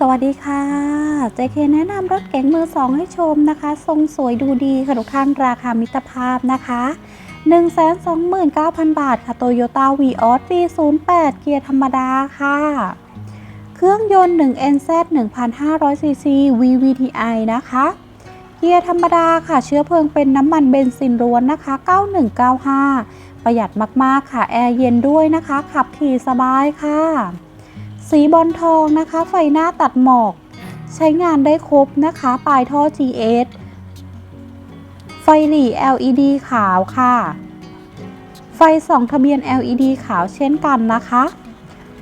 สวัสดีค่ะ JK แนะนำรถเก๋งมือสองให้ชมนะคะ ทรงสวยดูดีค่ะทุกท่านราคามิตรภาพนะคะ 129,000 บาทค่ะ Toyota Vios V08 เกียร์ธรรมดาค่ะ เครื่องยนต์ 1NZ 1,500cc VVTi นะคะ เกียร์ธรรมดาค่ะ เชื้อเพลิงเป็นน้ำมันเบนซินล้วนนะคะ 9195 ประหยัดมากๆค่ะ แอร์เย็นด้วยนะคะ ขับขี่สบายค่ะ สีบอลทองนะคะ ไฟหน้าตัดหมอก ใช้งานได้ครบนะคะ ปลายท่อ GS ไฟหลี LED ขาวค่ะ ไฟส่องทะเบียน LED ขาวเช่นกันนะคะ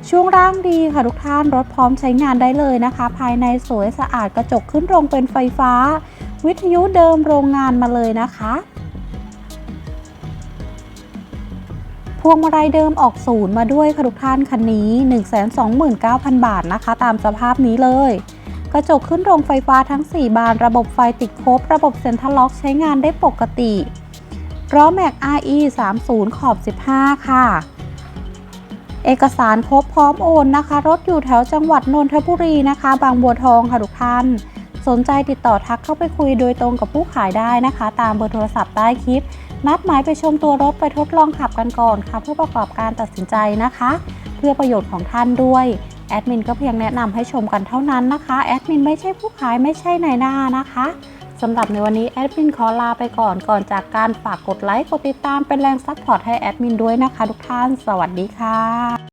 ช่วงล่างดีค่ะทุกท่านรถพร้อมใช้งานได้เลยนะคะ ภายในสวยสะอาดกระจกขึ้นโรงเป็นไฟฟ้า วิทยุเดิมโรงงานมาเลยนะคะ พวงมาลัยเดิมออกศูนย์มาด้วยค่ะทุกท่านคันนี้ 129,000 บาทนะคะ ตามสภาพนี้เลย กระจกขึ้นโรงไฟฟ้าทั้ง 4 บาน ระบบไฟติดครบ ระบบเซ็นทรัลล็อกใช้งานได้ปกติล้อแม็ก RE 30ขอบ 15 ค่ะ เอกสารครบพร้อมโอนนะคะ รถอยู่แถวจังหวัดนนทบุรีนะคะ บางบัวทองค่ะทุกท่าน สนใจติดต่อทักเข้าไปคุยโดยตรงกับผู้ขายได้นะคะ ตามเบอร์โทรศัพท์ใต้คลิป นัดหมายไปชมตัวรถไปทดลองขับกันก่อนค่ะเพื่อประกอบการตัดสินใจนะคะ เพื่อประโยชน์ของท่านด้วยแอดมินก็เพียงแนะนำให้ชมกันเท่านั้นนะคะแอดมินไม่ใช่ผู้ขายไม่ใช่นายหน้านะคะสำหรับในวันนี้แอดมินขอลาไปก่อนก่อนจากการฝากกดไลค์กดติดตามเป็นแรงซัพพอร์ตให้แอดมินด้วยนะคะทุกท่าน สวัสดีค่ะ